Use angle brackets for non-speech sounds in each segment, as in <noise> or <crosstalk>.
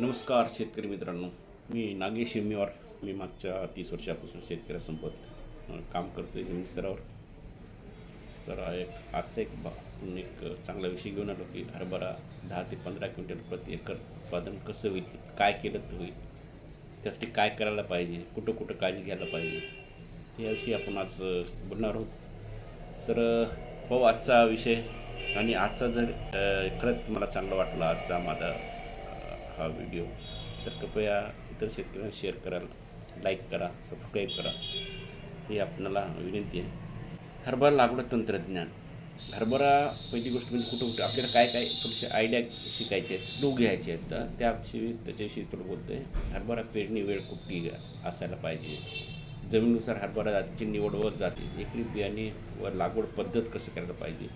नमस्कार शेतकरी मित्रांनो. मी नागेश शिमीवार मी मागच्या तीस वर्षापासून शेतकऱ्यासोबत काम करतो आहे जमीन स्तरावर. तर एक आजचा एक बा आपण एक चांगला विषय घेऊन आलो की हरभरा दहा ते पंधरा क्विंटल प्रति एकर उत्पादन कसं होईल काय केलं तर होईल त्यासाठी काय करायला पाहिजे कुठं कुठं काळजी घ्यायला पाहिजे त्याविषयी आपण आज बोलणार आहोत. तर भाऊ पाहू आजचा विषय. आणि आजचा जर खरंच मला चांगला वाटला आजचा माझा हा व्हिडिओ तर कृपया इतर शेतकऱ्यांना शेअर करा लाईक करा सबस्क्राईब करा. ही आपणाला विनंती आहे. हरभरा लागवड तंत्रज्ञान. हरभरा पहिली गोष्ट म्हणजे कुठं कुठं? आपल्याला काय काय थोडेसे आयडिया शिकायचे आहेत तो घ्यायचे आहेत. तर त्याविषयी त्याच्याविषयी थोडं बोलतो आहे हरभरा पेरणी वेळ कुठली असायला पाहिजे. जमिनीनुसार हरभरा जातीची निवड वर जाते. एकरी बियाणे व लागवड पद्धत कसं करायला पाहिजे?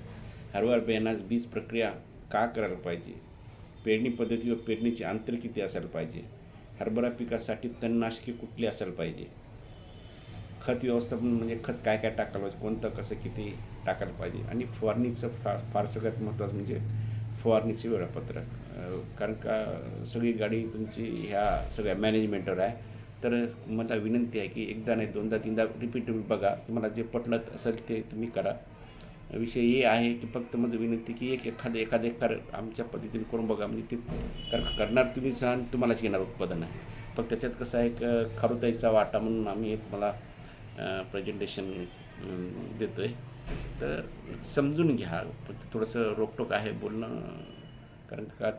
हरभरा बियाणास बीज प्रक्रिया का करायला पाहिजे? पेरणी पद्धती व पेरणीचे अंतर किती असायला पाहिजे? हरभरा पिकासाठी तणनाशके कुठली असायला पाहिजे? खत व्यवस्थापन म्हणजे खत काय काय टाकायला पाहिजे? कोणतं कसं किती टाकायला पाहिजे? आणि फवारणीचं फार फार सगळ्यात महत्त्वाचं म्हणजे फवारणीचे वेळापत्रक. कारण का सगळी गाडी तुमची ह्या सगळ्या मॅनेजमेंटवर आहे. तर मला विनंती आहे की एकदा नाही दोनदा तीनदा रिपीट बघा. तुम्हाला जे पटलं असेल ते तुम्ही करा. विषय हे आहे की फक्त माझं विनंती की एक एखादं एखादं कर आमच्या पद्धतीने करून बघा. म्हणजे ते कर करणार तुम्ही आणि तुम्हालाच येणार उत्पादन आहे. फक्त त्याच्यात कसं आहे एक खारुताईचा वाटा म्हणून आम्ही एक मला प्रेझेंटेशन देतो आहे तर समजून घ्या. फक्त थोडंसं रोकटोक आहे बोलणं. कारण का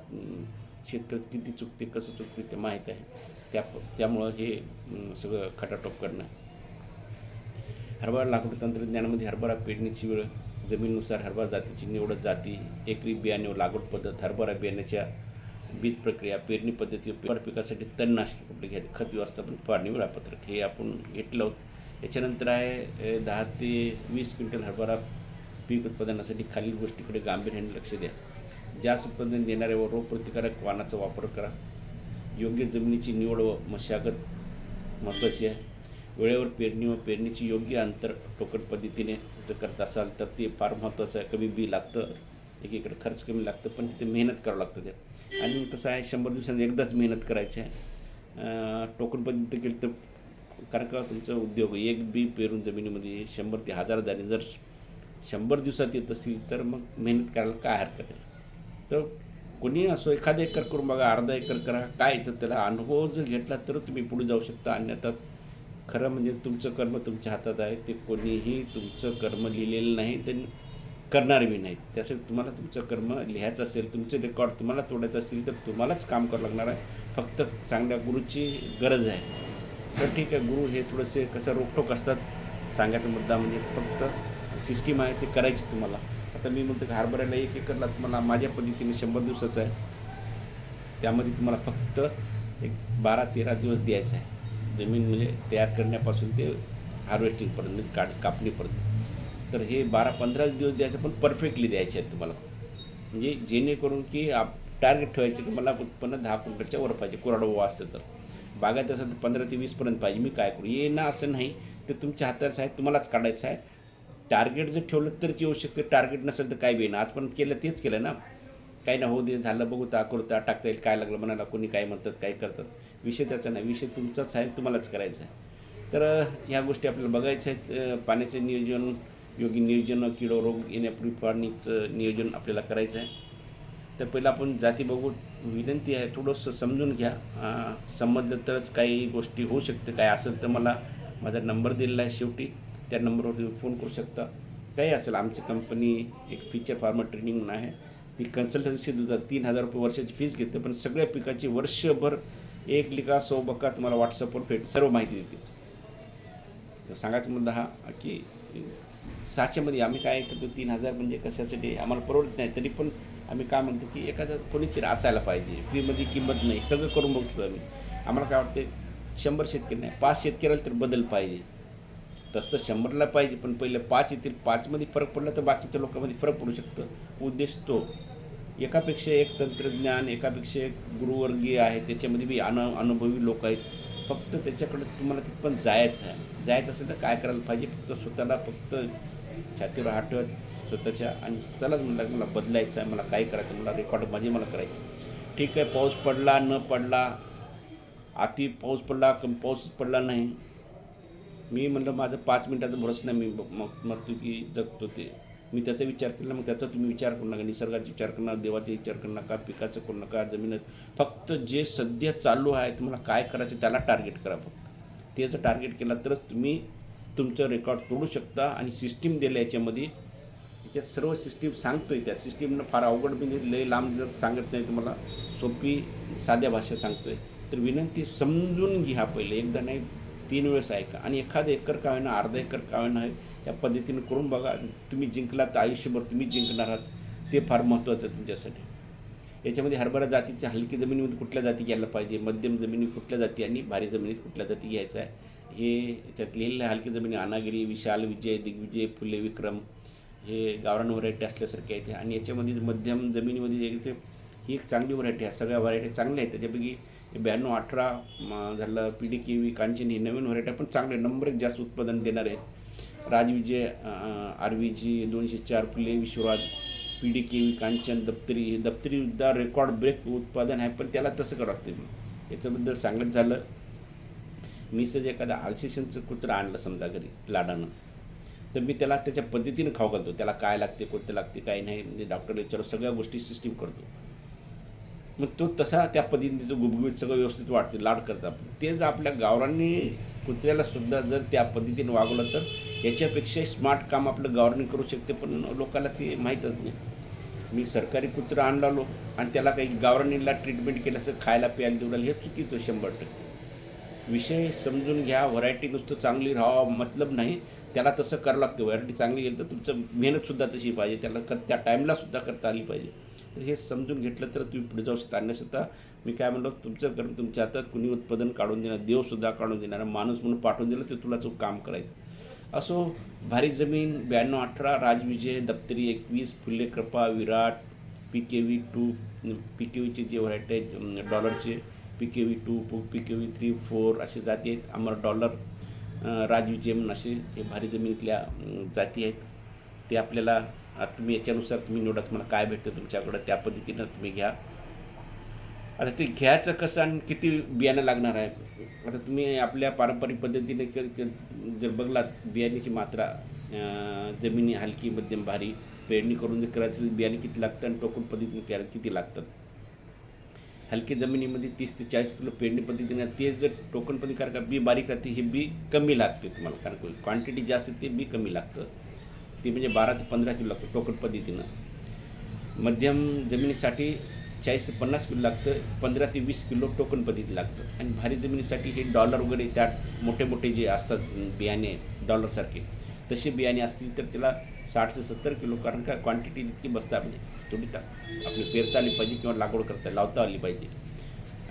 शेतकरी किती चुकते कसं चुकते ते माहीत आहे. त्या त्यामुळं हे सगळं खटाटोप करणं. हरभरा लागवड तंत्रज्ञानामध्ये हरभरा पेरणीची वेळ जमिनीनुसार हरभरा जातीची निवड जाती एकरी बियाणे व लागवड पद्धत हरभरा बियाण्याच्या बीज प्रक्रिया पेरणी पद्धती पेपर पिकासाठी तणनाशके कुठले घ्यायचे खत व्यवस्थापन फवारणी वेळापत्रक हे आपण घेतलं आहोत याच्यानंतर आहे दहा ते वीस क्विंटल हरभरा पीक उत्पादनासाठी खालील गोष्टीकडे गांभीर्याने लक्ष द्या. जास्त उत्पादन देणाऱ्या व रोगप्रतिकारक वाणाचा वापर करा. योग्य जमिनीची निवड व मशागत महत्त्वाची आहे. वेळेवर पेरणी व पेरणीची योग्य अंतर टोकट पद्धतीने जर करत असाल तर ते फार महत्त्वाचं आहे. कमी बी लागतं. एकीकडे खर्च कमी लागतं पण तिथे मेहनत करावं लागतं ते. आणि कसं आहे शंभर दिवसांनी एकदाच मेहनत करायची आहे. अं, टोकन पद्धती केली तर कारण का तुमचा उद्योग एक बी पेरून जमिनीमध्ये शंभर ते हजार दाणे जर शंभर दिवसात येत असतील तर मग मेहनत करायला काय हरकत आहे? तर कोणी असो एखादा एकर करून बघा अर्धा एकर करा काय तर त्याला अनुभव जर घेतला तर तुम्ही पुढे जाऊ शकता. अन्यथा खरं म्हणजे तुमचं कर्म तुमच्या हातात आहे ते कोणीही तुमचं कर्म लिहिलेलं नाही ते करणार बी नाही. त्यासाठी तुम्हाला तुमचं कर्म लिहायचं असेल तुमचे रेकॉर्ड तुम्हाला तोडायचं असतील तर तुम्हालाच काम करावं लागणार आहे. फक्त चांगल्या गुरुची गरज आहे. तर ठीक आहे गुरु हे थोडेसे कसं रोकटोक असतात सांगायचा मुद्दा म्हणजे फक्त सिस्टीम आहे ते करायची तुम्हाला. आता मी म्हणतो की एक एकरला तुम्हाला माझ्या पद्धतीने शंभर दिवसाचं आहे. त्यामध्ये तुम्हाला फक्त एक बारा तेरा दिवस द्यायचं आहे. जमीन म्हणजे तयार करण्यापासून ते हार्वेस्टिंगपर्यंत म्हणजे काढ कापणीपर्यंत. तर हे बारा पंधराच दिवस द्यायचं पण परफेक्टली द्यायचे आहेत तुम्हाला. म्हणजे जेणेकरून की आप टार्गेट ठेवायचं की मला उत्पन्न दहा क्विंटलच्या वर पाहिजे कोरडं असतं तर. बागायत असेल तर पंधरा ते वीसपर्यंत पाहिजे मी काय करू? ये ना असं नाही ते तुमच्या हाताचं आहे तुम्हालाच काढायचं आहे. टार्गेट जर ठेवलं तरच येऊ शकते टार्गेट नसेल तर काय बी ना आजपर्यंत केलं तेच केलं ना. काही ना होऊ दे झालं बघू ता करू ता टाकता येईल काय लागलं म्हणाला कोणी काय म्हणतात काय करतात. विषय त्याचा नाही. विषय तुमचाच आहे तुम्हालाच करायचा आहे. तर ह्या गोष्टी आपल्याला बघायच्या आहेत. पाण्याचे नियोजन योग्य नियोजन किडो रोग येण्यापूर्वी पाणीचं नियोजन आपल्याला करायचं आहे. तर पहिलं आपण जाती बघू. विनंती आहे थोडंसं समजून घ्या. समजलं तरच काही गोष्टी होऊ शकते. काय असेल तर मला माझा नंबर दिलेला आहे शेवटी. त्या नंबरवर तुम्ही फोन करू शकता. काही असेल आमची कंपनी एक फीचर फार्मर ट्रेनिंग म्हणून आहे. ती कन्सल्टन्सी देतात तीन हजार रुपये वर्षाची फीस घेते पण सगळ्या पिकाची वर्षभर एक लिका सो बका तुम्हाला व्हॉट्सअपवर भेट सर्व माहिती देते तर सांगायचा मुद्दा हा की साच्यामध्ये आम्ही काय करतो तीन हजार म्हणजे कशासाठी आम्हाला परवडत नाही तरी पण आम्ही काय म्हणतो की एखादं कोणीतरी असायला पाहिजे फ्रीमध्ये किंमत नाही सगळं करून बघतो आम्ही. आम्हाला काय वाटते शंभर शेतकरी नाही पाच शेतकऱ्याला तर बदल पाहिजे. तसं तर शंभरला पाहिजे पण पहिले पाच येतील पाचमध्ये फरक पडला तर बाकीच्या लोकांमध्ये फरक पडू शकतं. उद्देश तो. एकापेक्षा एक तंत्रज्ञान एकापेक्षा एक गुरुवर्गीय आहे त्याच्यामध्ये बी अन अनुभवी लोक आहेत. फक्त त्याच्याकडे तुम्हाला तिथपण जायचं आहे. जायचं असेल तर काय करायला पाहिजे? फक्त स्वतःला फक्त छातीवर हात ठेवत स्वतःच्या आणि स्वतःलाच म्हणलं मला बदलायचं आहे मला काय करायचं मला रेकॉर्ड माझे मला करायचं ठीक आहे पाऊस पडला न पडला अति पाऊस पडला कमी पाऊस पडला नाही. मी म्हणलं माझं पाच मिनटाचं भरस नाही मी मग मरतो की जगतो ते. मी त्याचा विचार केला मग त्याचा तुम्ही विचार करू नका निसर्गाचा विचार करू नका देवाचा विचार करू नका पिकाचं करू नका जमीन फक्त जे सध्या चालू आहे तुम्हाला काय करायचं त्याला टार्गेट करा फक्त. ते जर टार्गेट केला तरच तुम्ही तुमचं रेकॉर्ड तोडू शकता आणि सिस्टीम दिल्या याच्यामध्ये. याच्यात सर्व सिस्टीम सांगतोय त्या सिस्टीमनं फार अवघड म्हणजे लय लांब जर सांगत नाही तुम्हाला सोपी साध्या भाषेत सांगतोय. तर विनंती समजून घ्या पहिले. एकदा नाही तीन वेळेस ऐका. आणि एखादं एकर का होईना अर्धा एकर का होईना आहे या पद्धतीने करून बघा. तुम्ही जिंकला तर आयुष्यभर तुम्ही जिंकणार आहात. ते फार महत्त्वाचं आहे तुमच्यासाठी. याच्यामध्ये हरभरा जातीच्या हलकी जमिनीमध्ये कुठल्या जाती घ्यायला पाहिजे? मध्यम जमिनी कुठल्या जाती आणि भारी जमिनीत कुठल्या जाती घ्यायचं आहे? हे त्यात लिहिलेलं आहे हलकी जमिनी अनागिरी विशाल विजय दिग्विजय फुले विक्रम. हे गावरान व्हरायटी असल्यासारखे आहेत आणि याच्यामध्ये मध्यम जमिनीमध्ये जे ते ही एक चांगली व्हरायटी आहे. सगळ्या व्हरायटी चांगल्या आहेत. त्याच्यापैकी ब्याण्णव अठरा झालं P D K V Kanchan ही नवीन व्हरायटी पण चांगले नंबर एक जास्त उत्पादन देणार आहेत. राजविजय आर व्ही जी दोनशे चार Phule Vishwaraj P D K V Kanchan Daptari हे दप्तरी सुद्धा रेकॉर्ड ब्रेक उत्पादन आहे पण त्याला तसं करावं लागतं याच्याबद्दल सांगत झालं. मी सज एखादा आल्सिशनचं कुत्रं आणलं समजा घरी लाडानं. तर मी त्याला त्याच्या पद्धतीनं खाऊ घालतो. त्याला काय लागते कोणते लागते काय नाही म्हणजे डॉक्टर लेक्चर सगळ्या गोष्टी सिस्टीम करतो. मग तो तसा त्या पद्धतीचं गुबगुबीत सगळं व्यवस्थित वाटते लाड करतात ते जर आपल्या गावरांनी कुत्र्याला सुद्धा जर त्या पद्धतीने वागवलं तर याच्यापेक्षा स्मार्ट काम आपलं गावरांनी करू शकते पण लोकांना ते माहीतच नाही. मी सरकारी कुत्रं आणलालो आणि त्याला काही गावरांनीला ट्रीटमेंट केलं असं खायला प्यायला देऊ लागलं हे चुकीचं शंभर टक्के. विषय समजून घ्या व्हरायटी नुसतं चांगली राहावं मतलब नाही. त्याला तसं करावं लागतं. व्हरायटी चांगली गेली तर तुमचं मेहनतसुद्धा तशी पाहिजे. त्याला कर त्या टाईमलासुद्धा करता आली पाहिजे. तर हे समजून घेतलं तर तुम्ही पुढे जाऊ शकता अन्यथा मी काय म्हणलो तुमचं कर्म तुमच्या हातात कुणी उत्पादन काढून देणार देवसुद्धा काढून देणार माणूस म्हणून पाठवून दिलं तर तुला चूक काम करायचं. असो भारी जमीन ब्याण्णव अठरा राजविजय दप्तरी एकवीस Phule Kripa Virat P K V two P K व्हीचे जे व्हरायटी आहेत डॉलरचे P K V two P K V three four असे जाती आहेत आम्हाला डॉलर राजविजय म्हणून असे हे भारी जमिनीतल्या जाती आहेत. ते आपल्याला आता तुम्ही याच्यानुसार तुम्ही निवडा तुम्हाला काय भेटतं तुमच्याकडं त्या पद्धतीनं तुम्ही घ्या. आता ते घ्यायचं कसं आणि किती बियाणं लागणार आहे? आता तुम्ही आपल्या पारंपरिक पद्धतीने जर जर- बघलात बियाण्याची मात्रा जमिनी हलकी मध्यम भारी पेरणी करून जर करायचं बियाणे किती लागतं आणि टोकन पद्धतीने त्याला किती लागतात हलकी जमिनीमध्ये तीस ते चाळीस किलो पेरणी पद्धतीने ते जर टोकन पद्धती कारण का बी बारीक राहते हे बी कमी लागते तुम्हाला कारण क्वांटिटी जास्त ते बी कमी लागतं. ती म्हणजे बारा ते पंधरा किलो लागतं टोकन पद्धतीनं. मध्यम जमिनीसाठी चाळीस ते पन्नास किलो लागतं पंधरा ते वीस किलो टोकन पद्धती लागतं. आणि भारी जमिनीसाठी हे डॉलर वगैरे त्यात मोठे मोठे जे असतात बियाणे डॉलरसारखे तसे बियाणे असतील तर त्याला साठ ते सत्तर किलो कारण का क्वांटिटी इतकी बसता आपली म्हणजे. थोडी ता आपली पेरता आली पाहिजे किंवा लागवड करता लावता आली पाहिजे.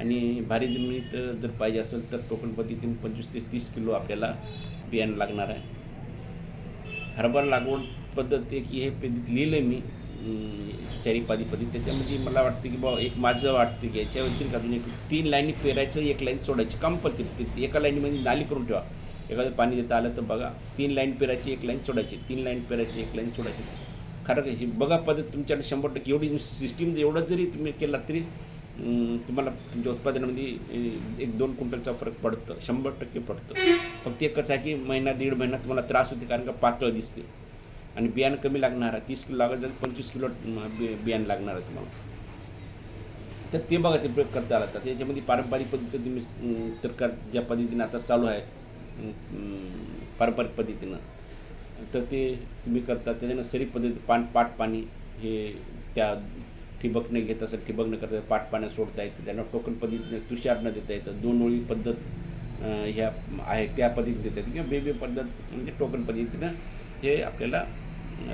आणि भारी जमिनीत जर पाहिजे असेल तर टोकन पद्धतीने पंचवीस ते तीस किलो आपल्याला बियाणं लागणार आहे. हरभरा लागवड पद्धत एक हे लिहिलं आहे मी अं, चारी पादी पद्धत त्याच्यामध्ये मला वाटतं की बा एक माझं वाटतं की याच्या व्यतिरिक्त अजून एक तीन लाईनी पेरायचं एक लाईन सोडायची. कंपल्सरी ते एका लाईनीमध्ये नाली करून ठेवा. एखादं पाणी देता आलं तर बघा तीन लाईन पेरायची एक लाईन सोडायची. तीन लाईन पेरायची एक लाईन सोडायची. खरं का बघा पद्धत तुमच्याकडे शंभर टक्के एवढी सिस्टीम एवढं जरी तुम्ही केला तरी तुम्हाला तुमच्या उत्पादनामध्ये एक दोन क्विंटलचा फरक पडतं शंभर टक्के पडतं. फक्त एकच आहे की महिना दीड महिना तुम्हाला त्रास होते कारण का पातळ दिसते. आणि बियाणं कमी लागणार आहे तीस किलो लागत पंचवीस किलो बियाणं लागणार आहे तुम्हाला. तर ते बघा ते प्रयोग करता आला. तर याच्यामध्ये पारंपरिक पद्धती तुम्ही तर कर ज्या पद्धतीने आता चालू आहे पारंपरिक पद्धतीनं तर ते तुम्ही करता. त्याच्यानं सरी पद्धती पान पाट पाणी हे त्या ठिबकने घेत असं ठिबक न करता पाट पाण्यात सोडता येतं. त्यांना टोकन पद्धतीने तुषार न देता येतं. दोन ओळी पद्धत ह्या आहे त्या पद्धतीने देता येते. किंवा वेगवेगळी पद्धत म्हणजे टोकन पद्धतीनं हे आपल्याला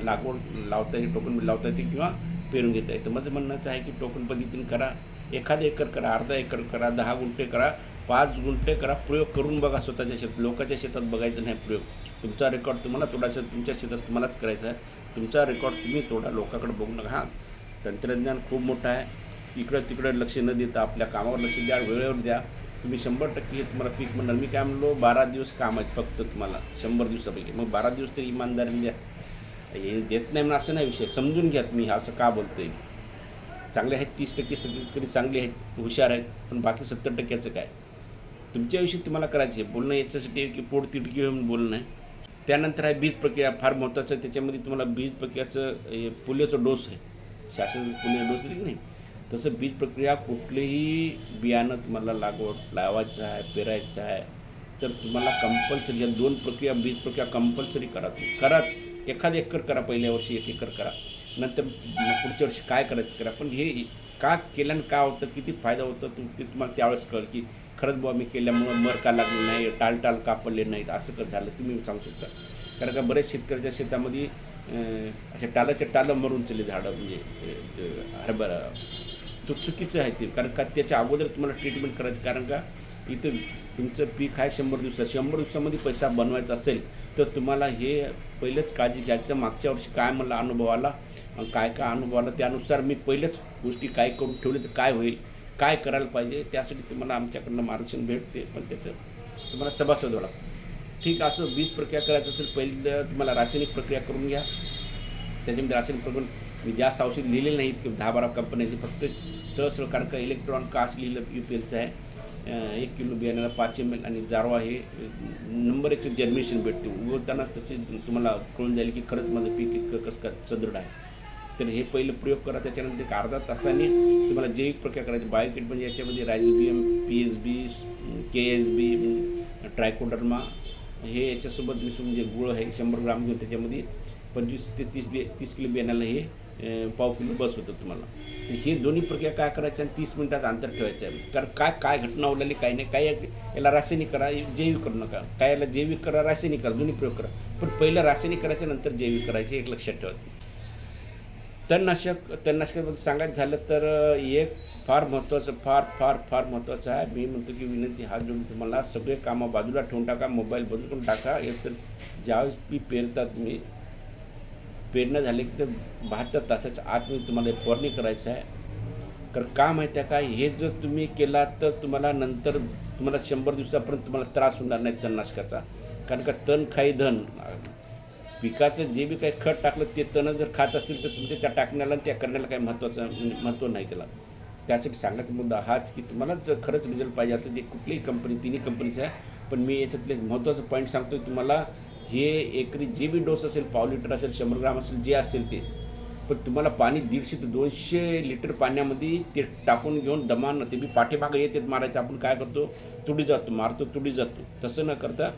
लागवड लावता येते टोकन लावता येते किंवा पेरून घेता येतं. माझं म्हणणंचं आहे की टोकन पद्धतीने करा. एखादा एकर करा अर्धा एकर करा दहा गुंठे करा पाच गुंठे करा प्रयोग करून बघा स्वतःच्या शेतात लोकांच्या शेतात बघायचं नाही प्रयोग. तुमचा रेकॉर्ड तुम्हाला तोडायचा तुमच्या शेतात तुम्हालाच करायचा आहे. तुमचा रेकॉर्ड तुम्ही तोडा लोकांकडे बघू नका. हां. तंत्रज्ञान खूप मोठं आहे. इकडं तिकडं लक्ष न देता आपल्या कामावर लक्ष द्या वेळेवर द्या. तुम्ही शंभर टक्के हे तुम्हाला पीक म्हणणार मी काय म्हणलो बारा दिवस काम आहेत फक्त तुम्हाला शंभर दिवसापैकी. मग बारा दिवस तरी इमानदारीने द्या. हे देत नाही म्हणून असं नाही विषय समजून घ्या तुम्ही असं का बोलतोय? चांगले आहेत तीस टक्के सगळीकडे चांगले आहेत हुशार आहेत पण बाकी सत्तर टक्क्याचं काय? तुमच्याविषयी तुम्हाला करायचे बोलणं याच्यासाठी की पोट तिडकी होऊन बोलणं आहे. त्यानंतर आहे बीज प्रक्रिया फार महत्त्वाचं आहे त्याच्यामध्ये तुम्हाला बीज प्रक्रियाचं हे पोलिओचं डोस आहे. शासन पोलिओ बसली दिली की नाही. तसं बीज प्रक्रिया कुठलेही बियाणं तुम्हाला लागवड लावायचं आहे पेरायचं आहे तर तुम्हाला कंपल्सरी या दोन प्रक्रिया बीज प्रक्रिया कंपल्सरी करा तुम्ही. कराच. एखादं एकर करा पहिल्या वर्षी एक एकर करा. नंतर पुढच्या वर्षी काय करायचं करा. पण हे का केल्यानं काय होतं किती फायदा होतो ते ते तुम्हाला त्यावेळेस कळलं की खरंच बुवा मी केल्यामुळं मर का लागलं नाही टाल टाल का नाहीत असं कसं झालं तुम्ही सांगू शकता. कारण का बरेच शेतकऱ्याच्या शेतामध्ये अशा टालाच्या टालं मरून चले झाडं म्हणजे हरभरा. तो चुकीचं आहे ते कारण का त्याच्या अगोदर तुम्हाला ट्रीटमेंट करायचं कारण का इथं तुमचं पीक आहे शंभर दिवसात. शंभर दिवसामध्ये पैसा बनवायचा असेल तर तुम्हाला हे पहिलंच काळजी घ्यायचं. मागच्या वर्षी काय मला अनुभव आला आणि काय काय अनुभव आला त्यानुसार मी पहिल्याच गोष्टी काय करून ठेवले तर काय होईल काय करायला पाहिजे त्यासाठी तुम्हाला आमच्याकडनं मार्गदर्शन भेटते. पण त्याचं तुम्हाला सभासद व्हावं लागतं. ठीक असं बीज प्रक्रिया करायचं असेल पहिलं तुम्हाला रासायनिक प्रक्रिया करून घ्या. त्याच्यामध्ये रासायनिक प्रक्रिया मी जास्त औषध लिहिलेलं नाहीत की दहा बारा कंपन्याचे फक्त सहसळ सरळ कारण का इलेक्ट्रॉन कास्ट लिहिलं यू पी एलचं आहे एक किलो बियाण्याला पाच एम एल आणि जारवा हे नंबर एकचं जर्मिनेशन भेटते. उगवतानाच त्याचे तुम्हाला कळून जाईल की खरंच माझं पीक कसं काय सदृढ आहे. तर हे पहिलं प्रयोग करा त्याच्यानंतर एक अर्धा तासाने तुम्हाला जैविक प्रक्रिया करायची बायोकिट म्हणजे याच्यामध्ये rhizobium P S B K S B trichoderma हे याच्यासोबत मिसळून जे गुळ आहे शंभर ग्राम घेऊन त्याच्यामध्ये पंचवीस ते तीस बे तीस किलो बियाण्याला हे पाव किलो बस होतं तुम्हाला. तर हे दोन्ही प्रक्रिया काय करायचं आणि तीस मिनिटाचं अंतर ठेवायचं आहे. कारण काय काय घटना उडाली काय नाही काय याला रासायनिक करा जैविक करू नका. काय याला जैविक करा रासायनिक करा दोन्ही प्रयोग करा. पण पहिलं रासायनिक करायचं नंतर जैविक करायचे एक लक्षात ठेवा. तणनाशक तणनाशकाबद्दल सांगायचं झालं तर एक फार महत्त्वाचं फार फार फार महत्त्वाचं आहे. मी म्हणतो की विनंती हात जोडून तुम्हाला सगळे कामं बाजूला ठेवून टाका मोबाईल बंद करून टाका. एक तर ज्यावेळेस मी पेरता तुम्ही पेरणं झाले की तर बहात्तर तासाच्या आत मी तुम्हाला फवारणी करायचं आहे. कारण का माहिती आहे का हे जर तुम्ही केला तर तुम्हाला नंतर तुम्हाला शंभर दिवसापर्यंत तुम्हाला त्रास होणार नाही तणनाशकाचा. कारण का तण खाई धन. पिकाचं जे बी काही खत टाकलं ते तण जर खात असतील तर तुमच्या त्या टाकण्याला आणि त्या करण्याला काही महत्त्वाचं महत्त्व नाही त्याला. त्यासाठी सांगायचा मुद्दा हाच की तुम्हाला जर खरंच रिझल्ट पाहिजे असेल ते कुठलीही कंपनी तिन्ही कंपनीचं आहे पण मी याच्यातले एक महत्त्वाचं पॉईंट सांगतो तुम्हाला हे एकरी जे बी डोस असेल पाव लिटर असेल शंभर ग्राम असेल जे असेल ते पण तुम्हाला पाणी दीडशे ते दोनशे लिटर पाण्यामध्ये ते टाकून घेऊन दमान ते बी पाठीमागं येते मारायचं आपण काय करतो तुडी जातो मारतो तुडी जातो. तसं न करता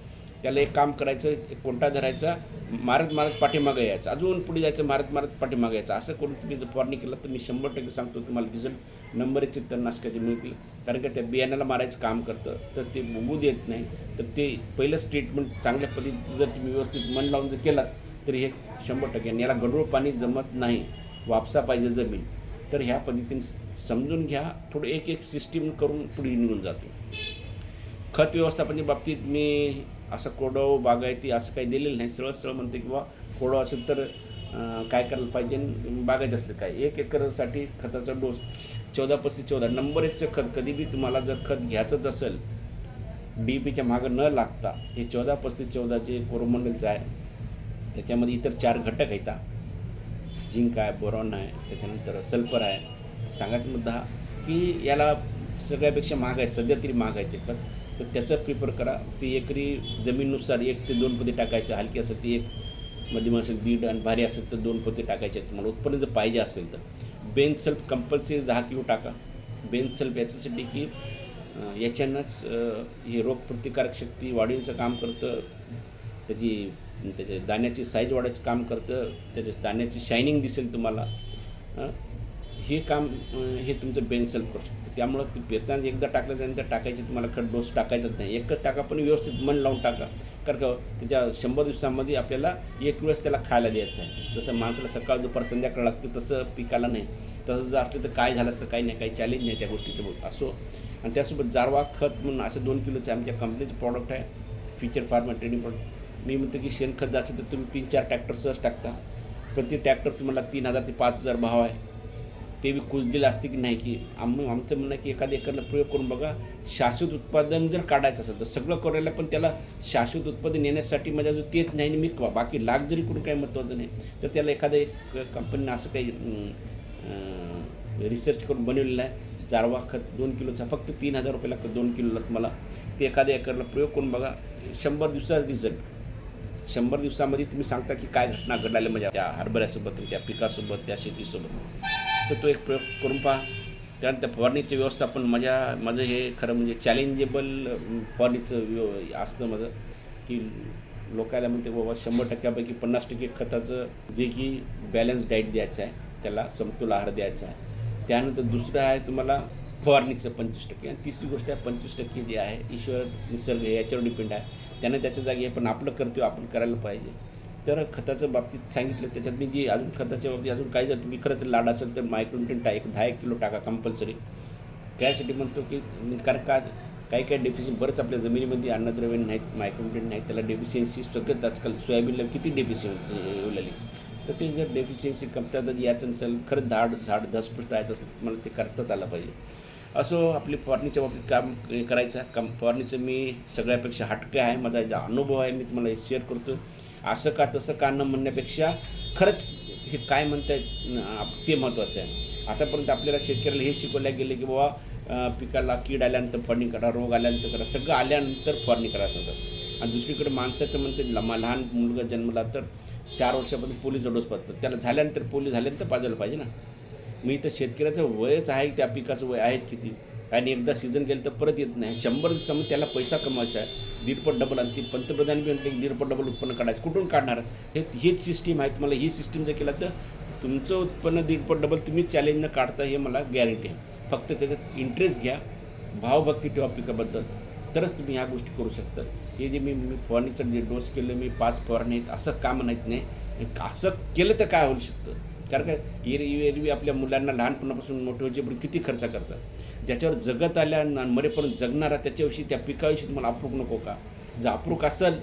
त्याला एक काम करायचं एक कोणता धरायचा मारत मारत पाठीमागं यायचं. अजून पुढे जायचं मारत मारत पाठीमागं यायचं. असं करून तुम्ही जर फवारणी केलं तर मी शंभर टक्के सांगतो तुम्हाला रिझल्ट नंबर एकचे तणनाशकाचे मिळतील. कारण का त्या बियाण्याला मारायचं काम करतं. तर ते उगू देत नाही. तर ते पहिलंच ट्रीटमेंट चांगल्या पद्धतीत जर तुम्ही व्यवस्थित मन लावून जर केलात तर हे शंभर टक्के आणि याला गडूळ पाणी जमत नाही. वापसा पाहिजे जमीन. तर ह्या पद्धतीने समजून घ्या. थोडं एक एक सिस्टीम करून पुढे निघून जाते. खत व्यवस्थापनाच्या बाबतीत मी असं कोडो बागायती असं काही दिलेलं नाही. सरळ सरळ म्हणते किंवा कोडो असेल तर काय करायला पाहिजे बागायत असलं काय? एक एकरसाठी खताचा डोस चौदा पस्तीस चौदा. नंबर एकचं खत कधी बी तुम्हाला जर खत घ्यायचंच असेल डी पीच्या मागं न लागता हे चौदा पस्तीस चौदा जे कोरोमंडलचं आहे त्याच्यामध्ये इतर चार घटक आहेत झिंक आहे बोरॉन आहे त्याच्यानंतर सल्फर आहे. सांगायचा मुद्दा की याला सगळ्यापेक्षा महाग आहे सध्या तरी महाग आहे ते खत. तर त्याचं प्रिफर करा. ते एकरी जमीननुसार एक ते दोन पोते टाकायचे. हलकी असेल ती एक मध्यम असेल दीड आणि भारी असेल तर दोन पोते टाकायचे आहेत तुम्हाला. उत्पन्न जर पाहिजे असेल तर. बेन सल्फ कंपल्सरी दहा किलो टाका. बेन सल्फ याच्यासाठी की याच्यानंच हे रोगप्रतिकारक शक्ती वाढीचं काम करतं. त्याची त्याच्या दाण्याची साईज वाढायचं काम करतं. त्याच्या दाण्याची शायनिंग दिसेल तुम्हाला. हे काम हे तुमचं बेनसेल करू शकतं. त्यामुळं ते पेरताना एकदा टाकलं त्यानंतर टाकायचे तुम्हाला खत डोस टाकायचाच नाही. एकच टाका पण व्यवस्थित मन लावून टाका. कारण का त्याच्या शंभर दिवसामध्ये आपल्याला एक वेळेस त्याला खायला द्यायचं आहे. जसं माणसाला सकाळ दुपार संध्याकाळ लागतं तसं पिकाला नाही. तसं जर असलं तर काय झालं असतं काही नाही काही चॅलेंज नाही त्या गोष्टीचं असो. आणि त्यासोबत जारवा खत म्हणून असं दोन किलोचं आमच्या कंपनीचं प्रॉडक्ट आहे. फ्युचर फार्मर ट्रेडिंग प्रॉडक्ट मी म्हणतो की शेणखत जास्त तर तुम्ही तीन चार ट्रॅक्टर सहज टाकता. प्रति ट्रॅक्टर तुम्हाला तीन हजार ते पाच हजार भाव आहे. ते बी कुजलेलं असते की नाही की आम आमचं म्हणणं की एखाद्या एकानं प्रयोग करून बघा शाश्वत उत्पादन जर काढायचं असेल तर सगळं करायला पण त्याला शाश्वत उत्पादन येण्यासाठी म्हणजे माझ्या जो तेच नाही आणि मी बाकी लाख जरी करून काही महत्त्वाचं नाही तर त्याला एखाद्या कंपनीनं असं काही रिसर्च करून बनवलेलं आहे. जारवा खत दोन किलोचा फक्त तीन हजार रुपयाला खत दोन किलोला तुम्हाला ते एखाद्या एकरला प्रयोग करून बघा शंभर दिवसाचा रिझल्ट शंभर दिवसामध्ये तुम्ही सांगता की काय घटना घडलेल्या म्हणजे त्या हरभऱ्यासोबत त्या पिकासोबत त्या शेतीसोबत. तर तो एक प्रयोग करून पहा त्यानंतर फवारणीचे व्यवस्थापन माझ्या माझं हे खरं म्हणजे चॅलेंजेबल फवारणीचं व्यव असतं माझं. की लोकायला म्हणते बाबा शंभर टक्क्यापैकी पन्नास टक्के खताचं जे की बॅलन्स डाईट द्यायचं आहे त्याला समतोल आहार द्यायचा आहे. त्यानंतर दुसरं आहे तुम्हाला फवारणीचं पंचवीस टक्के. आणि तिसरी गोष्ट आहे पंचवीस टक्के जे आहे ईश्वर निसर्ग याच्यावर डिपेंड आहे. त्यानं त्याच्या जागी आहे पण आपलं कर्तव्य आपण करायला पाहिजे. तर खताचं बाबतीत सांगितलं त्याच्यात मी जी अजून खताच्या बाबतीत अजून काय जर तुम्ही खरंच लाड असेल तर मायक्रोन्यूट्रन टा एक दहा एक किलो टाका कंपल्सरी त्यासाठी म्हणतो की कारण का काही काही डेफिशियन बरंच आपल्या जमिनीमध्ये अन्नद्रव्य नाहीत मायक्रोन्यूट्रन नाहीत त्याला डेफिशियन्सी सगळ्यात आजकाल सोयाबीनला किती डेफिशियन्सी येऊ तर ते जर डेफिशियन्सी कमतरता याचं नसेल खरंच झाड झाड धसपुष्ट आहेत असं मला ते करताच आलं पाहिजे. असो आपली फवारणीच्या बाबतीत काम करायचं कम काम फवारणीचं मी सगळ्यापेक्षा हटके आहे माझा जो अनुभव आहे मी तुम्हाला शेअर करतो असं का तसं का न म्हणण्यापेक्षा खरंच हे काय म्हणतात ते महत्त्वाचं आहे. आतापर्यंत आपल्याला शेतकऱ्याला हे शिकवल्या गेले की बाबा पिकाला कीड आल्यानंतर फवारणी करा रोग आल्यानंतर करा सगळं आल्यानंतर फवारणी करा सांगतात आणि दुसरीकडे माणसाचं म्हणते लमा लहान मुलगा जन्मला तर चार वर्षापर्यंत पोलीस डोस पाहतात त्याला झाल्यानंतर पोलीस झाल्यानंतर पाजायला पाहिजे ना. मी तर शेतकऱ्याचं वयच आहे त्या पिकाचं वय आहेत किती? आणि एकदा सीझन गेलं तर परत येत नाही. शंभर दिवसामध्ये त्याला पैसा कमवायचा आहे. दीडपट डबल आणि ती पंतप्रधान बी म्हणते की दीडपट डबल उत्पन्न काढायचं कुठून काढणार? हे हेच सिस्टीम आहे. तुम्हाला ही सिस्टीम जर केला तर तुमचं उत्पन्न दीडपट डबल तुम्ही चॅलेंजनं काढता हे मला गॅरंटी आहे. फक्त त्याच्यात इंटरेस्ट घ्या. भावभक्ती ठेवा पिकाबद्दल. तरच तुम्ही ह्या गोष्टी करू शकता. हे जे मी मी फवारणीचं जे डोस केलं मी पाच फवारणी आहेत असं का नाहीत नाही. असं केलं तर काय होऊ शकतं? कारण काय एरवी एरवी आपल्या मुलांना लहानपणापासून मोठे होते पण किती खर्च करतात. ज्याच्यावर जगत आल्या मरेपर्यंत जगणारा त्याच्याविषयी त्या पिकाविषयी तुम्हाला अप्रूक नको का? जर अप्रूक असेल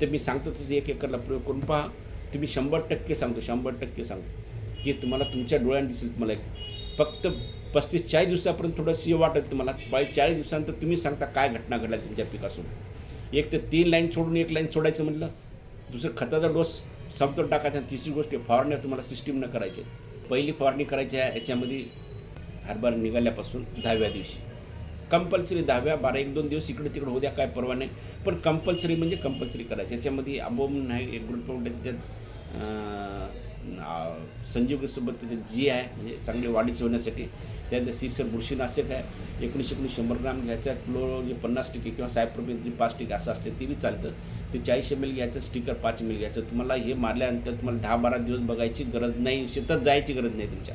तर मी सांगतो तसं एक एकरला प्रयोग करून पहा. तुम्ही शंभर टक्के सांगतो शंभर टक्के सांगतो. की तुम्हाला तुमच्या डोळ्यात दिसेल तुम्हाला एक. फक्त पस्तीस चाळीस दिवसापर्यंत थोडंसं वाटत तुम्हाला. बाय चाळीस दिवसानंतर तुम्ही सांगता काय घटना घडल्या तुमच्या पिकासोबत. एक तर तीन लाईन सोडून एक लाईन सोडायचं म्हटलं दुसरं खताचा डोस समतोल टाकायचा तिसरी गोष्ट फवारण्या तुम्हाला सिस्टीमनं करायची पहिली फवारणी करायची आहे याच्यामध्ये हरभरा निघाल्यापासून दहाव्या दिवशी. कंपल्सरी दहाव्या बारा एक दोन दिवस इकडे तिकडे उद्या काय परवा नाही. पण कंपल्सरी म्हणजे कंपल्सरी करायचं. याच्यामध्ये म्हणून नाही एक ग्रुप त्याच्यात संजीवसोबत त्याच्यात जी आहे म्हणजे चांगली वाढीच होण्यासाठी. त्यानंतर सिक्सर बुरशीनाशक आहे. एकोणीस एकोणीस शंभर ग्राम घ्यायचा किलो जे पन्नास टक्के किंवा सायप्रोपिन पाच टक्के असं असते ते बी चालतं. ते चाळीस एम एल घ्यायचं स्टिकर पाच एम एल घ्यायचं. तुम्हाला हे मारल्यानंतर तुम्हाला दहा बारा दिवस बघायची गरज नाही शेतात जायची गरज नाही तुमच्या.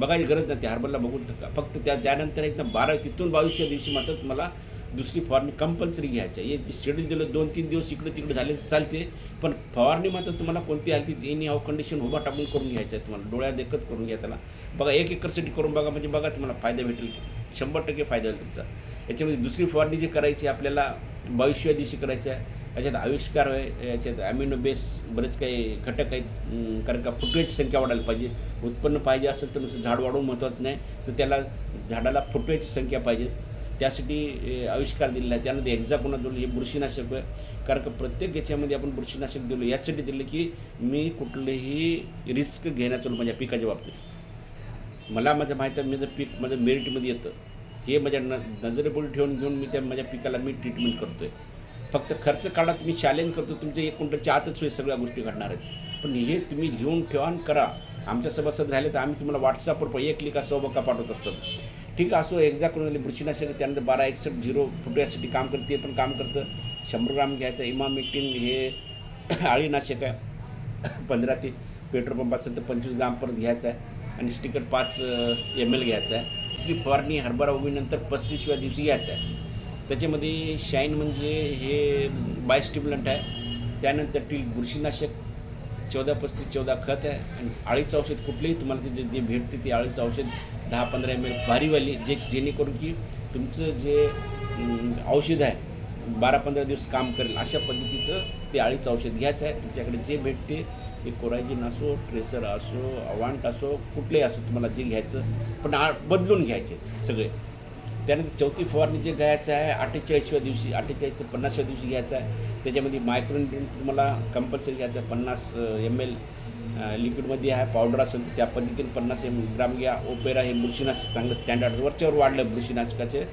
बघायची गरज नाही त्या हार्बरला बघून टाका. फक्त त्या त्यानंतर एक ना बारा तिथून बावीसच्या दिवशी मात्र तुम्हाला दुसरी फवारणी कंपल्सरी घ्यायची आहे. जे शेड्यूल दिलं दोन तीन दिवस इकडे तिकडे झाले चालते. पण फवारणी मात्र तुम्हाला कोणती आली ती एनी हाव कंडिशन उभा टाकून करून घ्यायचं आहे तुम्हाला. डोळ्या देखत करून घ्या त्याला. बघा एक एकरसाठी करून बघा म्हणजे बघा तुम्हाला फायदा भेटेल. शंभर टक्के फायदा होईल तुमचा. याच्यामध्ये दुसरी फवारणी जी करायची आपल्याला बावीसव्या दिवशी करायची आहे याच्यात आविष्कार आहे याच्यात ॲमिनो बेस बरेच काही घटक आहेत. कारण का फुटवेची संख्या वाढायला पाहिजे. उत्पन्न पाहिजे असेल तर नुसतं झाड वाढवून महत्त्वाचं नाही तर त्याला झाडाला फुटवेची संख्या पाहिजे. त्यासाठी आविष्कार दिलेला आहे. त्यानंतर एक्झा कोणा दिलं? हे बुरशीनाशक आहे. कारण का प्रत्येक याच्यामध्ये आपण बुरशीनाशक दिलं यासाठी दिलं की मी कुठलेही रिस्क घेण्याचं माझ्या पिकाच्या बाबतीत. मला माझं माहीत आहे माझं पीक माझं मेरिटमध्ये येतं. हे माझ्या न नजरेपुढे ठेवून घेऊन मी त्या माझ्या पिकाला मी ट्रीटमेंट करतो आहे फक्त खर्च काढा तुम्ही चॅलेंज करतो तुमच्या एक क्विंटलच्या आतच हे सगळ्या गोष्टी घडणार आहेत. पण हे तुम्ही लिहून ठेवा आणि करा. आमच्या सभासद राहिले तर आम्ही तुम्हाला व्हॉट्सअपवर एक लिखा सौबका पाठवत असतो. ठीक आहे असो एक्झा करून बुरशीनाशक त्यानंतर बारा एकसष्ट झिरो फुटव्यासाठी काम करते पण काम करतं. शंभर ग्राम घ्यायचं इमामेक्टिन हे <coughs> आळीनाशक आहे. <coughs> पंधरा ते पेट्रोल पंप असेल तर पंचवीस ग्रामपर्यंत घ्यायचं आहे. आणि स्टिकर पाच एम एल घ्यायचं आहे. श्री फवारणी हरभरा उगीनंतर पस्तीसव्या दिवशी घ्यायचं आहे. त्याच्यामध्ये शाईन म्हणजे हे बायस्टिम्युलंट आहे. त्यानंतर टील बुरशीनाशक चौदा पस्तीस चौदा खत आहे. आणि आळीचं औषध कुठलंही तुम्हाला ते जे भेटते ते आळीचं औषध दहा पंधरा एम एल भारीवाली जे जेणेकरून की तुमचं जे औषध आहे बारा पंधरा दिवस काम करेल अशा पद्धतीचं ते आळीचं औषध घ्यायचं आहे. तुमच्याकडे जे भेटते ते कोरायजिन असो ट्रेसर असो अवांट असो कुठलेही असो तुम्हाला जे घ्यायचं पण आ बदलून घ्यायचे सगळे. त्यानंतर चौथी फवारणी जे घ्यायचं आहे अठ्ठेचाळीसव्या दिवशी अठ्ठेचाळीस ते पन्नासव्या दिवशी घ्यायचं आहे. त्याच्यामध्ये मायक्रोन्यूट्रियन तुम्हाला कंपल्सरी घ्यायचं आहे. पन्नास एम एल लिक्विडमध्ये आहे पावडर असेल तर त्या पद्धतीने पन्नास एम ग्राम घ्या. ओपेरा हे बुरशीनाश चांगलं स्टँडर्ड वरच्यावर वाढलं बुरशीनाशकाचे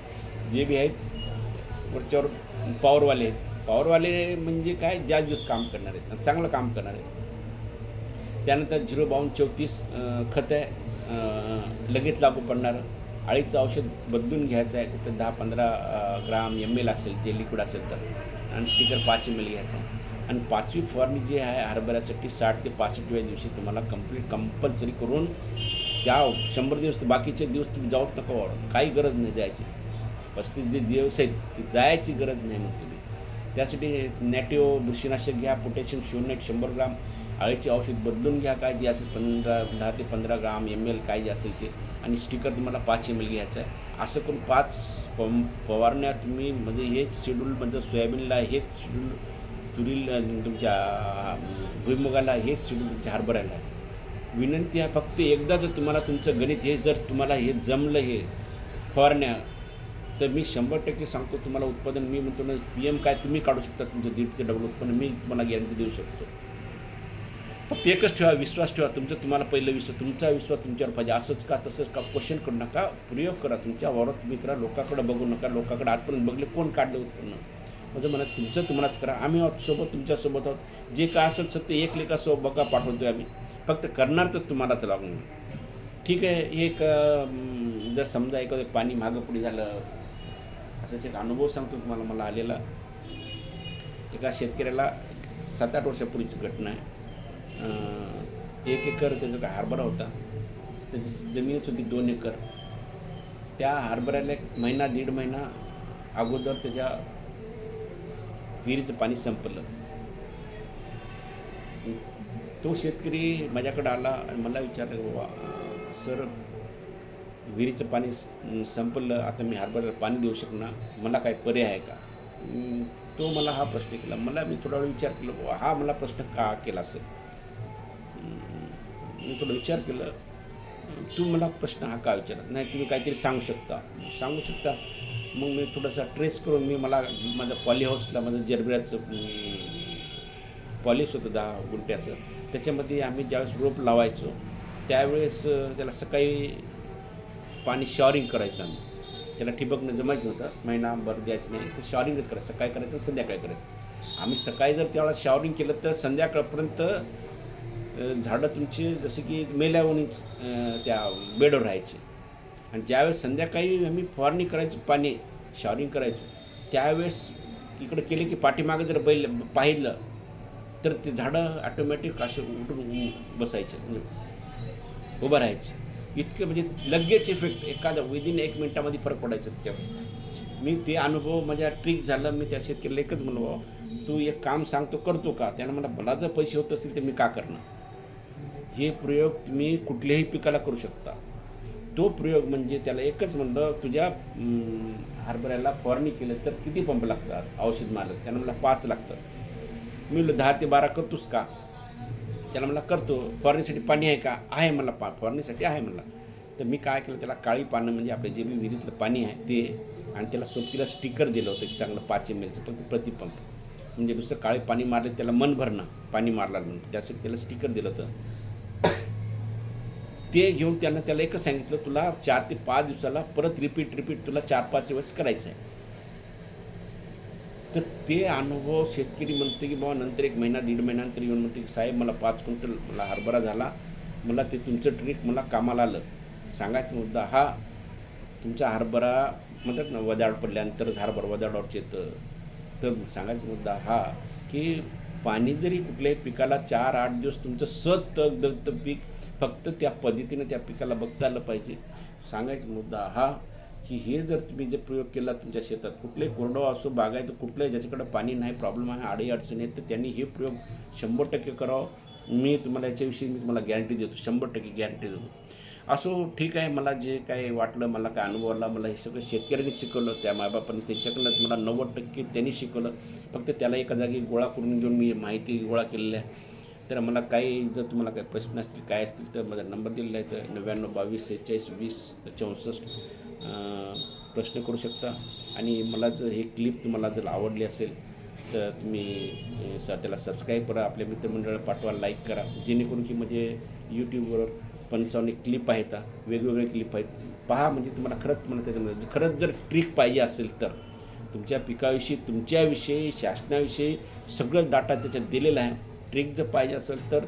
जे बी आहेत वरच्यावर पॉवरवाले आहेत. पॉवरवाले म्हणजे काय? जास्त दिवस काम करणार आहेत. चांगलं काम करणार आहेत. त्यानंतर झिरो बावन्न चौतीस खत आहे. लगेच लागू पडणारं. अळीचं औषध बदलून घ्यायचं आहे कुठं दहा पंधरा ग्राम एम एल असेल जे लिक्विड असेल तर. आणि स्टिकर पाच एम एल घ्यायचं आहे. आणि पाचवी फवारणी जी आहे हरभऱ्यासाठी साठ ते पासष्टव्या दिवशी तुम्हाला कंप्लीट कंपल्सरी करून त्या शंभर दिवस बाकीचे दिवस तुम्ही जाऊच नको काही गरज नाही जायची पस्तीस जे दिवस आहेत ती जायची गरज नाही मग तुम्ही. त्यासाठी नॅटिओ बुरशीनाशक घ्या पोटॅशियम शिवनेट शंभर ग्राम. अळीचे औषध बदलून घ्या काय जे असेल पंधरा दहा ते पंधरा ग्राम एम एल काय जे असेल ते. आणि स्टिकर तुम्हाला पाच एम एल घ्यायचं आहे. असं करून पाच प फवारण्या तुम्ही म्हणजे हेच शेड्यूल म्हणजे सोयाबीनला हेच शेड्यूल तुरील तुमच्या भुईमुगाला हेच शेड्यूल तुमच्या हरभऱ्याला आहे. विनंती आहे फक्त एकदा जर तुम्हाला तुमचं गणित हे जर तुम्हाला हे जमलं हे फवारण्या तर मी शंभर टक्के सांगतो तुम्हाला उत्पादन मी म्हणतो ना पी एम काय तुम्ही काढू शकता तुमचं दीडचं डबल उत्पन्न मी तुम्हाला गॅरंटी देऊ शकतो. फक्त एकच ठेवा विश्वास ठेवा. तुमचं तुम्हाला पहिलं विश्वास तुमचा विश्वास तुमच्यावर पाहिजे. असंच का तसंच का क्वेश्चन करू नका. प्रयोग करा तुमच्या वावरात तुम्ही करा. लोकांकडे बघू नका. लोकांकडे आजपर्यंत बघले कोण काढलं उत्पन्न? म्हणजे म्हणा तुमचं तुम्हालाच करा. आम्ही आहोत सोबत तुमच्यासोबत आहोत. जे काय असेल सत्य एक लेखासोबत बघा पाठवतो आम्ही. फक्त करणार तर तुम्हालाच लागून. ठीक आहे एक जर समजा एखादं पाणी मागं पुढे झालं असाच एक अनुभव सांगतो तुम्हाला. मला आलेला. एका शेतकऱ्याला सात आठ वर्षापूर्वीची घटना आहे. एक एकर त्याचा काय हरभरा होता त्याची जमीनच होती दोन एकर. त्या हरभऱ्याला एक महिना दीड महिना अगोदर त्याच्या विहिरीचं पाणी संपलं. तो शेतकरी माझ्याकडे आला आणि मला विचारलं बाबा सर विहिरीचं पाणी संपलं आता मी हरभऱ्याला पाणी देऊ शकणार मला काय पर्याय आहे का? तो मला हा प्रश्न केला. मला मी थोडा वेळ विचार केला हा मला प्रश्न का केला असेल मी थोडा विचार केला तू मला प्रश्न हा का विचारत? नाही तुम्ही काहीतरी सांगू शकता. सांगू शकता. मग मी थोडासा ट्रेस करून मी मला माझं पॉली हाऊसला माझं जरबिराचं पॉलिश होतं दहा गुंट्याचं त्याच्यामध्ये आम्ही ज्यावेळेस रोप लावायचो त्यावेळेस त्याला सकाळी पाणी शॉरिंग करायचं आम्ही. त्याला ठिबकनं जमायचं नव्हतं महिनाभर द्यायचं नाही. तर शॉरिंगच करायचं. सकाळी करायचं संध्याकाळी करायचं. आम्ही सकाळी जर त्यावेळेला शॉरिंग केलं तर संध्याकाळपर्यंत झाडं तुमची जसे की मेल्यावरूनच त्या बेडवर राहायचे. आणि ज्यावेळेस संध्याकाळी आम्ही फवारणी करायचो पाणी शॉरिंग करायचो त्यावेळेस इकडं केले की पाठीमागे जर बैल पाहिलं तर ते झाडं ॲटोमॅटिक असे उठून बसायचे म्हणजे उभं राहायचे. इतके म्हणजे लगेच इफेक्ट एखादा विदिन एक मिनटामध्ये फरक पडायचा त्याच्यावर. मी ते अनुभव माझ्या ट्रिक झालं मी त्या शेतकऱ्याला एकच म्हणलो बाबा तू एक काम सांगतो करतो का? त्यानं मला मला जर पैसे होत असतील तर मी का करणार? हे प्रयोग तुम्ही कुठल्याही पिकाला करू शकता. तो प्रयोग म्हणजे त्याला एकच म्हणलं तुझ्या हरभऱ्याला फवारणी केलं तर किती पंप लागतात? औषध मारलं त्यानं मला पाच लागतं मी म्हटलं दहा ते बारा करतोस का? त्याला मला करतो. फवारणीसाठी पाणी आहे का? आहे मला पा फवारणीसाठी आहे मला तर मी काय केलं त्याला काळी पानं म्हणजे आपल्या जे बी विहिरीतलं पाणी आहे ते आणि त्याला सोबतीला स्टिकर दिलं होतं एक चांगलं पाच एम एलचं फक्त प्रतिपंप म्हणजे दुसरं काळे पाणी मारलं त्याला मन भरणं पाणी मारला म्हणून. त्यासाठी त्याला स्टिकर दिलं होतं. ते घेऊन त्यांना त्याला एकच सांगितलं तुला चार ते पाच दिवसाला परत रिपीट रिपीट तुला चार पाच वेळेस करायचं आहे तर ते अनुभव शेतकरी म्हणते की बाबा नंतर एक महिना दीड महिन्यानंतर येऊन म्हणते की साहेब मला पाच क्विंटल मला हरभरा झाला मला ते तुमचं ट्रिक मला कामाला आलं. सांगायचा मुद्दा हा तुमचा हरभरा म्हणतात ना वदाड पडल्यानंतर हरभरा वदाडावरच येतं तर सांगायचा मुद्दा हा की पाणी जरी कुठल्याही पिकाला चार आठ दिवस तुमचं सत दगदगतं पीक फक्त त्या पद्धतीनं त्या पिकाला बघता आलं पाहिजे. सांगायचा मुद्दा हा की हे जर तुम्ही जे प्रयोग केला तुमच्या शेतात कुठले कोरडवा असो बागायचं कुठलंही ज्याच्याकडे पाणी नाही प्रॉब्लेम आहे आडी अडचणी आहेत तर त्यांनी हे प्रयोग शंभर टक्के करावं. मी तुम्हाला याच्याविषयी मी तुम्हाला गॅरंटी देतो शंभर टक्के गॅरंटी देतो. असो ठीक आहे मला जे काय वाटलं मला काय अनुभव आला मला हे सगळं शेतकऱ्यांनी शिकवलं त्या मायबापांनी त्याच्याकडनं मला नव्वद टक्के त्यांनी शिकवलं. फक्त त्याला एका जागी गोळा करून घेऊन मी माहिती गोळा केलेल्या आहे. तर मला काही जर तुम्हाला काही प्रश्न असतील काय असतील तर माझा नंबर दिलेला आहे तर नव्याण्णव बावीस सेहेचाळीस वीस चौसष्ट प्रश्न करू शकता. आणि मला जर हे क्लिप तुम्हाला जर आवडली असेल तर तुम्ही स त्याला सबस्क्राईब करा. आपल्या मित्रमंडळाला पाठवा लाईक करा. जेणेकरून की म्हणजे यूट्यूबवर पंचावन्न क्लिप आहेत वेगवेगळे क्लिप आहेत. पहा म्हणजे तुम्हाला खरंच मला त्याच्यामध्ये खरंच जर ट्रिक पाहिजे असेल तर तुमच्या पिकाविषयी तुमच्याविषयी शासनाविषयी सगळं डाटा त्याच्यात दिलेला आहे. ट्रेक जर पाहिजे असेल तर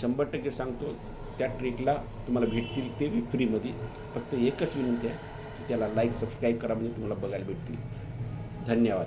शंभर टक्के सांगतो त्या ट्रेकला तुम्हाला भेटतील ते बी फ्रीमध्ये. फक्त एकच विनंती आहे की त्याला लाईक सबस्क्राईब करा म्हणजे तुम्हाला बघायला भेटतील. धन्यवाद.